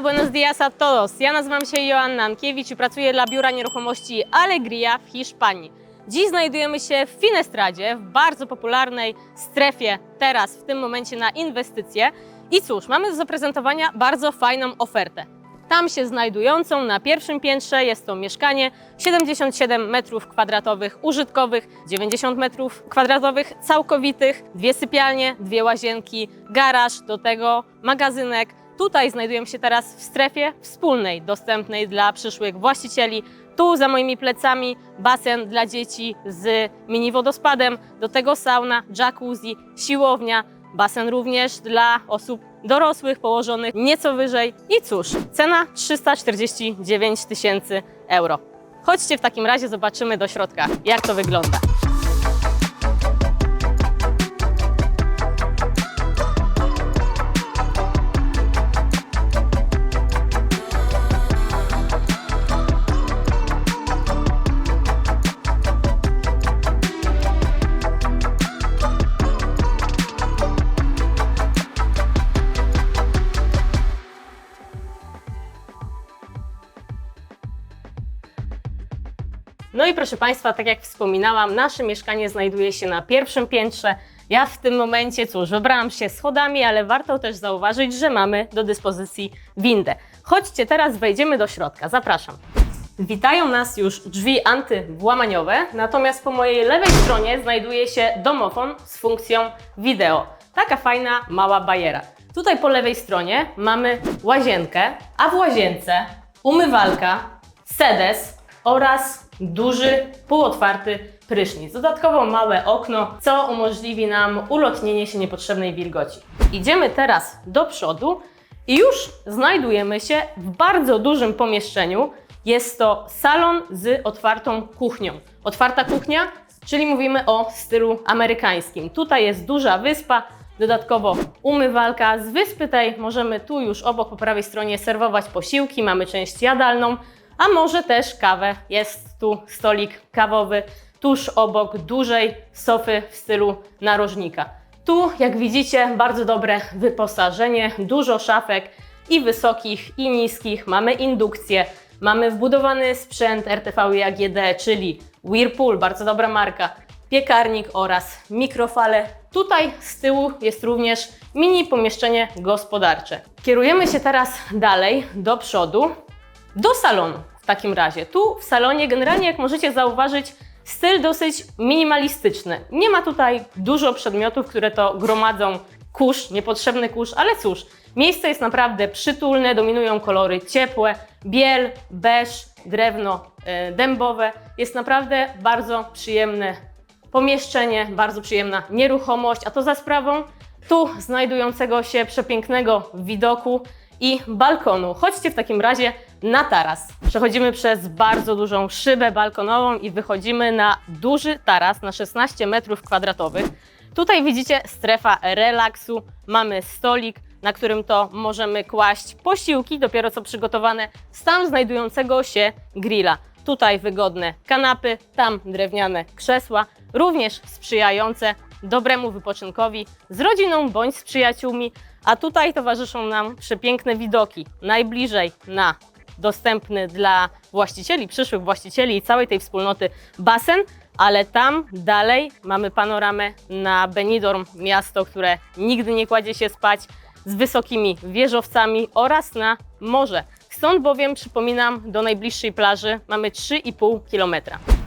buenos días a todos. Ja nazywam się Joanna Ankiewicz i pracuję dla biura nieruchomości Alegria w Hiszpanii. Dziś znajdujemy się w Finestradzie, w bardzo popularnej strefie teraz, w tym momencie na inwestycje. I cóż, mamy do zaprezentowania bardzo fajną ofertę. Tam się znajdującą na pierwszym piętrze jest to mieszkanie 77 m2 użytkowych, 90 m2 całkowitych, dwie sypialnie, dwie łazienki, garaż, do tego magazynek. Tutaj znajdujemy się teraz w strefie wspólnej, dostępnej dla przyszłych właścicieli. Tu za moimi plecami basen dla dzieci z mini wodospadem, do tego sauna, jacuzzi, siłownia, basen również dla osób dorosłych położonych nieco wyżej. I cóż, cena 349 tysięcy euro. Chodźcie w takim razie, zobaczymy do środka, jak to wygląda. No i proszę Państwa, tak jak wspominałam, nasze mieszkanie znajduje się na pierwszym piętrze. Ja w tym momencie, cóż, wybrałam się schodami, ale warto też zauważyć, że mamy do dyspozycji windę. Chodźcie, teraz wejdziemy do środka. Zapraszam. Witają nas już drzwi antywłamaniowe, natomiast po mojej lewej stronie znajduje się domofon z funkcją wideo. Taka fajna, mała bajera. Tutaj po lewej stronie mamy łazienkę, a w łazience umywalka, sedes oraz duży, półotwarty prysznic. Dodatkowo małe okno, co umożliwi nam ulotnienie się niepotrzebnej wilgoci. Idziemy teraz do przodu i już znajdujemy się w bardzo dużym pomieszczeniu. Jest to salon z otwartą kuchnią. Otwarta kuchnia, czyli mówimy o stylu amerykańskim. Tutaj jest duża wyspa, dodatkowo umywalka. Z wyspy tej możemy tu już obok po prawej stronie serwować posiłki, mamy część jadalną, a może też kawę. Jest tu stolik kawowy tuż obok dużej sofy w stylu narożnika. Tu, jak widzicie, bardzo dobre wyposażenie, dużo szafek i wysokich, i niskich. Mamy indukcję, mamy wbudowany sprzęt RTV i AGD, czyli Whirlpool, bardzo dobra marka, piekarnik oraz mikrofale. Tutaj z tyłu jest również mini pomieszczenie gospodarcze. Kierujemy się teraz dalej do przodu do salonu w takim razie. Tu w salonie generalnie, jak możecie zauważyć, styl dosyć minimalistyczny. Nie ma tutaj dużo przedmiotów, które to gromadzą kurz, niepotrzebny kurz, ale cóż, miejsce jest naprawdę przytulne, dominują kolory ciepłe, biel, beż, drewno e, dębowe. Jest naprawdę bardzo przyjemne pomieszczenie, bardzo przyjemna nieruchomość, a to za sprawą tu znajdującego się przepięknego widoku i balkonu. Chodźcie w takim razie na taras. Przechodzimy przez bardzo dużą szybę balkonową i wychodzimy na duży taras na 16 metrów kwadratowych. Tutaj widzicie strefa relaksu, mamy stolik, na którym to możemy kłaść posiłki, dopiero co przygotowane z tam znajdującego się grilla. Tutaj wygodne kanapy, tam drewniane krzesła, również sprzyjające dobremu wypoczynkowi z rodziną bądź z przyjaciółmi, a tutaj towarzyszą nam przepiękne widoki. Najbliżej na dostępny dla właścicieli, przyszłych właścicieli i całej tej wspólnoty basen, ale tam dalej mamy panoramę na Benidorm, miasto, które nigdy nie kładzie się spać, z wysokimi wieżowcami oraz na morze. Stąd bowiem, przypominam, do najbliższej plaży mamy 3,5 km.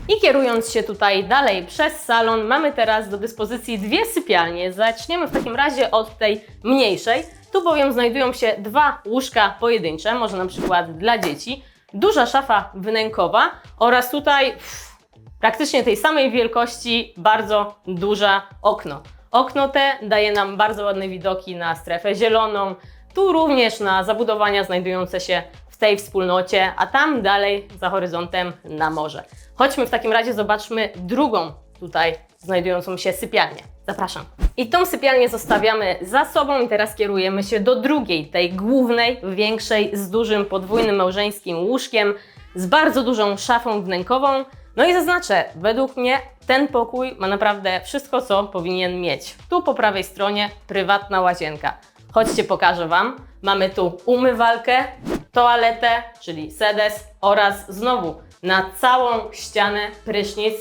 I kierując się tutaj dalej przez salon, mamy teraz do dyspozycji dwie sypialnie. Zaczniemy w takim razie od tej mniejszej. Tu bowiem znajdują się dwa łóżka pojedyncze, może na przykład dla dzieci, duża szafa wnękowa oraz tutaj pff, praktycznie tej samej wielkości bardzo duża okno. Okno te daje nam bardzo ładne widoki na strefę zieloną, tu również na zabudowania znajdujące się w tej wspólnocie, a tam dalej za horyzontem na morze. Chodźmy w takim razie, zobaczmy drugą tutaj znajdującą się sypialnię. Zapraszam. I tą sypialnię zostawiamy za sobą i teraz kierujemy się do drugiej, tej głównej, większej, z dużym podwójnym małżeńskim łóżkiem, z bardzo dużą szafą wnękową. No i zaznaczę, według mnie ten pokój ma naprawdę wszystko, co powinien mieć. Tu po prawej stronie prywatna łazienka. Chodźcie, pokażę Wam. Mamy tu umywalkę, toaletę, czyli sedes oraz znowu na całą ścianę prysznic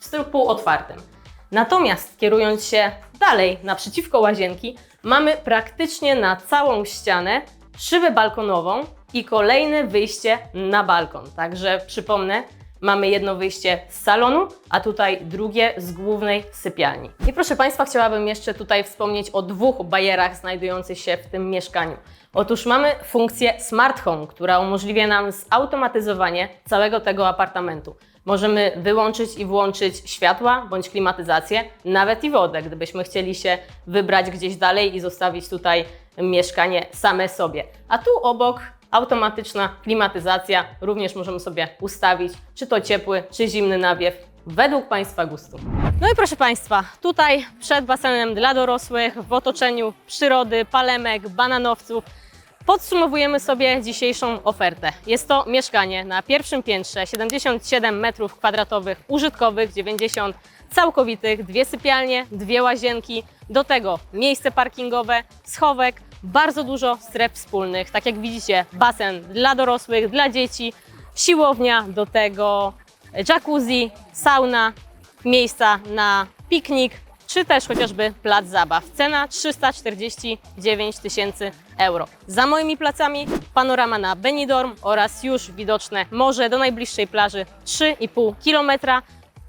w stylu półotwartym. Natomiast kierując się dalej naprzeciwko łazienki, mamy praktycznie na całą ścianę szybę balkonową i kolejne wyjście na balkon. Także przypomnę, mamy jedno wyjście z salonu, a tutaj drugie z głównej sypialni. I proszę Państwa, chciałabym jeszcze tutaj wspomnieć o dwóch bajerach znajdujących się w tym mieszkaniu. Otóż mamy funkcję Smart Home, która umożliwia nam zautomatyzowanie całego tego apartamentu. Możemy wyłączyć i włączyć światła bądź klimatyzację, nawet i wodę, gdybyśmy chcieli się wybrać gdzieś dalej i zostawić tutaj mieszkanie same sobie. A tu obok automatyczna klimatyzacja, również możemy sobie ustawić, czy to ciepły, czy zimny nawiew, według Państwa gustu. No i proszę Państwa, tutaj przed basenem dla dorosłych, w otoczeniu przyrody, palemek, bananowców, Podsumowujemy sobie dzisiejszą ofertę. Jest to mieszkanie na pierwszym piętrze, 77 m2 użytkowych, 90 całkowitych, dwie sypialnie, dwie łazienki, do tego miejsce parkingowe, schowek, bardzo dużo stref wspólnych. Tak jak widzicie, basen dla dorosłych, dla dzieci, siłownia, do tego jacuzzi, sauna, miejsca na piknik, czy też chociażby plac zabaw. Cena 349 tysięcy euro. Za moimi placami panorama na Benidorm oraz już widoczne morze do najbliższej plaży 3,5 km,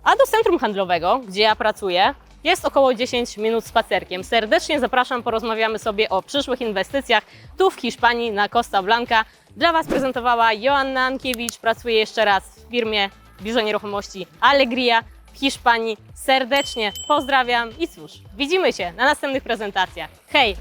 a do centrum handlowego, gdzie ja pracuję, jest około 10 minut spacerkiem. Serdecznie zapraszam, porozmawiamy sobie o przyszłych inwestycjach tu w Hiszpanii na Costa Blanca. Dla Was prezentowała Joanna Ankiewicz, pracuję jeszcze raz w firmie Biurze Nieruchomości Allegria w Hiszpanii. Serdecznie pozdrawiam i cóż, widzimy się na następnych prezentacjach. Hej!